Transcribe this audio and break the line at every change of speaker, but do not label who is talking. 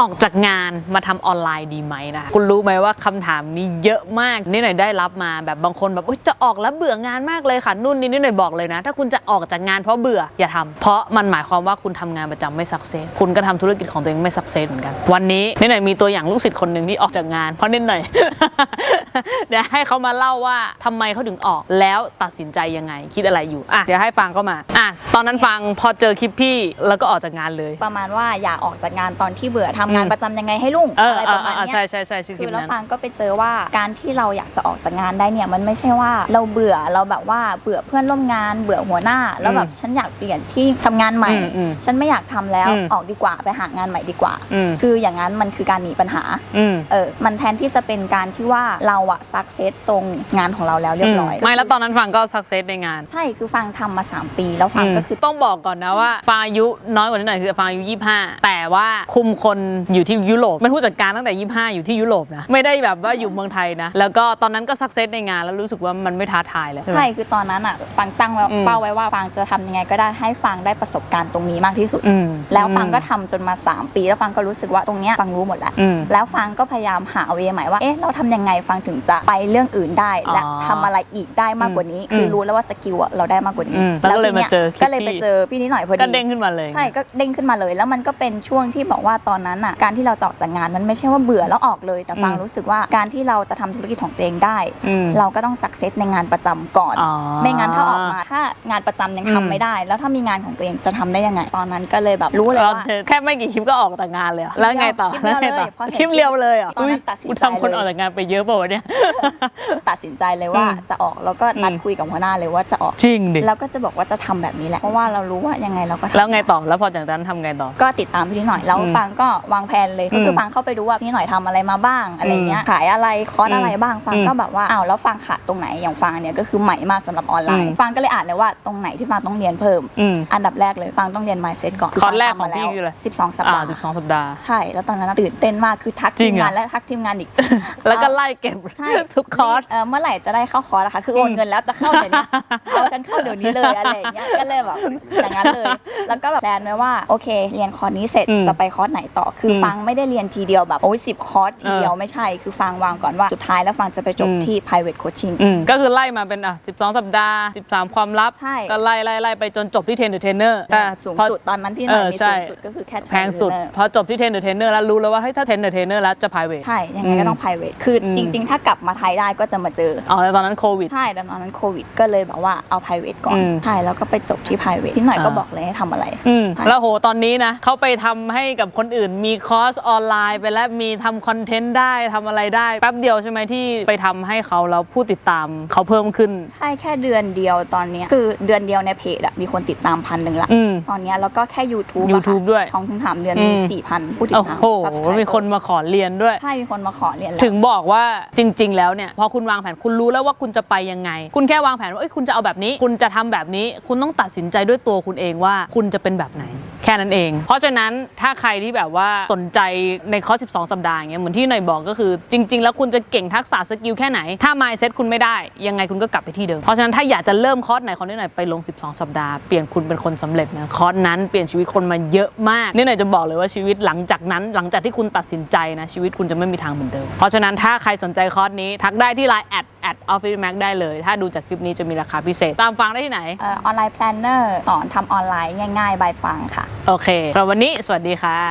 ออกจากงานมาทำออนไลน์ดีไหมนะคุณรู้ไหมว่าคำถามนี้เยอะมากนี่หน่อยได้รับมาแบบบางคนแบบจะออกแล้วเบื่องานมากเลยค่ะนู่นนี่นี่หน่อยบอกเลยนะ ถ้าคุณจะออกจากงานเพราะเบื่ออย่าทำเพราะมันหมายความว่าคุณทำงานประจำไม่สักเซสคุณก็ทำธุรกิจของตัวเองไม่สักเซสเหมือนกัน วันนี้นี่หน่อยมีตัวอย่างลูกศิษย์คนหนึ่งที่ออกจากงาน เพราะนิดหน่อยเดี๋ยวให้เขามาเล่าว่าทำไมเขาถึงออกแล้วตัดสินใจยังไงคิดอะไรอยู่อะเดี๋ยวให้ฟังเข้ามาอะตอนนั้นฟังพอเจอคลิปพี่แล้วก็ออกจากงานเลย
ประมาณว่าอย่าออกจากงานตอนที่เบื่อทำงาน
อืม
ประจำยังไงให้รุ่ง
เออ
อะไร
เอ
ป
อ
ระมาณ
เออ
เนี้
ใช่
ย
ใช่ใช่ชื่อค
คื
ลิป
อแล้ว
นั้น
ฟังก็ไปเจอว่าการที่เราอยากจะออกจากงานได้เนี่ยมันไม่ใช่ว่าเราเบื่อเราแบบว่าเบื่อเพื่อนร่วมงานเบื่อหัวหน้า แล้วแบบฉันอยากเปลี่ยนที่ทำงานใหม่
อืมอืม
ฉันไม่อยากทำแล้ว
อืม
ออกดีกว่าไปหางานใหม่ดีกว่า
อืม
คืออย่างนั้นมันคือการหนีปัญหา
อืม
เออมันแทนที่จะเป็นการที่ว่าเราอะซักเซสตรงงานของเราแล้วเรียบร้อย
ไม่แล้วตอนนั้นฟังก็สักเซสในงาน
ใช่คือฟังทำมา 3 ปีแล้วฟังก็คือ
ต้องบอกก่อนนะว่าฟางอายุน้อยกว่านิดหน่อยคือฟางอายุ25แต่ว่าคุมคนอยู่ที่ยุโรปเป็นผู้จัดการตั้งแต่ 25 อยู่ที่ยุโรปนะไม่ได้แบบว่าอยู่เมืองไทยนะแล้วก็ตอนนั้นก็สักเซสในงานแล้วรู้สึกว่ามันไม่ท้าทายเลย
ใช่คือตอนนั้นอะฟังตั้งไว้
อืม
เป้าไว้ว่าฟังจะทำยังไงก็ได้ให้ฟังได้ประสบการณ์ตรงนี้มากที่สุด
อืม
แล้วฟังก็ทำจนมา 3 ปี แล้วฟังก็รู้สึกว่าตรงเนี้ยฟังรู้หมดแล้ว
อืม
แล้วฟังก็พยายามหาเวใหม่ว่าเอ๊ะเราทำยังไงฟังถึงจะไปเรื่องอื่นได้ และ
อ๋อ
ทำอะไรอีกได้มากกว่านี้
อืม
คือรู้แล้วว่าสกิลอะเราได้มากกว่านี้
อืมแล้วก็เลย
ที
มาเจอคลิป
ก็เลยไป
พี่
เจอพี่นิดหน่อยพอดี
ก็เด้งขึ้นมาเลย
ใช่ก็เด้งขึ้นมาเลย แล้วมันก็เป็นช่วงที่บอกว่าตอนนั้นอะการที่เราจะออกจากงานมันไม่ใช่ว่าเบื่อแล้วออกเลย แต่ฟัง
อืม
รู้สึกว่าการที่เราจะทำธุรกิจของตัวเองได้
อืม
เราก็ต้องสักเซสในงานประจำก่อน
อ๋อ
ไม่งั้นถ้าออกมาถ้างานประจำยัง
อืม
ทำไม่ได้ แล้วถ้ามีงานของตัวเองจะทำได้ยังไงตอนนั้นก็เลยแบบรู้เลย
แล้ว
ว่า
เธอแค่ไม่กี่คลิปก็ออกจากงานเลยเหรอแล้วไงต่อ
คลิปเดียว
แวไงต่อ
เลยเพราะเห็น
คลิปเดียวเลยเหรอ
ตอนนั้น
อุ๊ย
ตัดสินใจ
กูทำคน
เลย
ออกจากงานไปเยอะเปล่าวะเนี่ย
ตัดสินใจเลยว่า
อืม
จะออกแล้วก็นัด
อืม
คุยกับหัวหน้าเลยว่าจะออก
จริงดิ
แล้วก็จะบอกว่าจะทำแบบนี้แหละเพราะว่าเรารู้ว่ายังไงเราก็ทำ
แล้วไงต่อแล้วพอจากนั้นทำไงต่อ
ก็ติดตามพี่นิดหน่อยแล้ว
อืม
ฟังก็วางแผนเลยก็คืออ
ม
ฟังเข้าไปดูว่าพี่หน่อยทำอะไรมาบ้างอะไรเงี้ยขายอะไรคอร์สอะไรบ้างฟัง
อืม
ก็แบบว่าอ้าวแล้วฟังขาดตรงไหนอย่างฟังเนี่ยก็คือใหม่มากสำหรับออนไล
อื
น์
ม
ฟังก็เลยอ่านเลยว่าตรงไหนที่ฟังต้องเรียนเพิ่ม
อืม
อันดับแรกเลยฟังต้องเรียน mindset ก่อน
คอร์สแรก
ฟัทำมา
ของพี่คืออะไร
12สัป
อ่า
ดาห์
สิบสองสัปดาห์
ใช่แล้วตอนนั้นนะตื่นเต้นมากคือทัก
จริ
ที
ง
ม
เหรอ
งานและทักทีมงานอีก
แล้วก็ไล่เก็บ
ใช่
ทุกคอร์ส
เเมื่อไหร่จะได้เข้าคอร์สนะคะคือโอนเงินแล้วจะเข้าเดี๋ยวนี้เอาฉันเข้าเดี๋ยวนี้เลยอะไรอย่างเงี้ยก็เลยแบบอย่างนั้นเลย แล้วก็แบบแพลนไว้ว่าโอเค เรียนคอร์สนี้เสร็จ
อืม
จะไปคอร์สไหนต่อคืออ
ม
ฟังไม่ได้เรียนทีเดียวแบบโอ้ยสิบคอร์สทีเดียว
เออ
ไม่ใช่ คือฟังวางก่อนว่าสุดท้ายแล้วฟังจะไปจบ
อืม
ที่ private coaching
อืมก็คือไล่มาเป็นอะ12 สัปดาห์ 13 ความลับ
ใช่
ก็ไล่ไล่ไล่ไปจนจบที่เทรนเดอร์เทรนเนอร์
สูงสุดตอนนั้นพี่หน่อย
เออ
มี
ใช่
สูงสุดก็คือแค่
แพงสุด
trainer
พอจบที่เทรนเดอร์เทรนเนอร์แล้วรู้แล้วว่าเฮ้ยถ้าเทรนเดอร์เทรนเนอร์แล้วจะ private
ใช่ยังไงก็ต้อง private คืออ
ม
จริง ๆ ถ้ากลับมาไทยได้ก็จะมาเจอ
อ๋อแต่ตอนนั้นโควิด
ใช่แต่ตอนนั้นโควิดก็เลยแบบว่าเอา private ก่อน
อืม
ใช่แล้วก็ไปจบที่ private พี่หน่อยก็
อ่า
บอกเลยให้ทำอะไร
อืม
ใช่
แล้วโหตอนนี้นะเขาไปทำให้กับคนอื่นมีคอร์สออนไลน์ไปแล้วมีทำคอนเทนต์ได้ทำอะไรได้แป๊บเดียวใช่ไหมที่ไปทำให้เขาแล้วผู้ติดตามเขาเพิ่มขึ้น
ใช่แค่เดือนเดียวตอนเนี้ยคือเดือนเดียวในเพจอะมีคนติดตามพันหนึ่งละ
อืม
ตอนเนี้ยแล้วก็แค่ YouTube อะค่ะ
YouTube ด้วย
ท้องถึงถามเดือน
อื
มี
ม
สี่พันผู้ติด
โอ้
ตาม
โห
subscriber
มีคนมาขอเรียนด้วย
ใช่มีคนมาขอเรียนแล้ว
ถึงบอกว่าจริง ๆ แล้วเนี่ยพอคุณวางแผนคุณรู้แล้วว่าคุณจะไปยังไง คุณแค่วางแผนว่าเอ้ยคุณจะเอาแบบนี้ คุณจะทำแบบนี้ คุณต้องตัดสินใจด้วยตัวคุณเองว่า คุณจะเป็นแบบไหน แค่นั้นเอง เพราะฉะนั้นถ้าใครที่แบบว่าสนใจในคอร์ส12 สัปดาห์อย่างเงี้ยเหมือนที่หน่อยบอกก็คือ จริง ๆ แล้วคุณจะเก่งทักษะสกิลแค่ไหน ถ้า mindset คุณไม่ได้ ยังไงคุณก็กลับไปที่เดิม เพราะฉะนั้นถ้าอยากจะเริ่มคอร์สไหนคอร์สไหนไปลง 12 สัปดาห์เปลี่ยนคุณเป็นคนสำเร็จนะคอร์สนั้นเปลี่ยนชีวิตคนมาเยอะมากนี่หน่อยจะบอกเลยว่าชีวิตหลังจากนั้น หลังจากที่คุณตัดสินใจนะชีวิตคุณจะไม่มีทางเหมือนเดิม เพราะฉะนั้นถ้าใครสนใจคอร์สนี้ทักได้ที่ไลน์แอดแอดออฟฟิศแม็กได้เลย ถ้าดูจากคลิปนี้จะมีราคาพิเศษ ตามฟังได้ที่ไหน
ออนไลน์แพลนเนอร์สอนทำออนไลน์ง่ายๆบายฟังค่ะ
โอเคสำหรับวันนี้สวัสดีค่ะ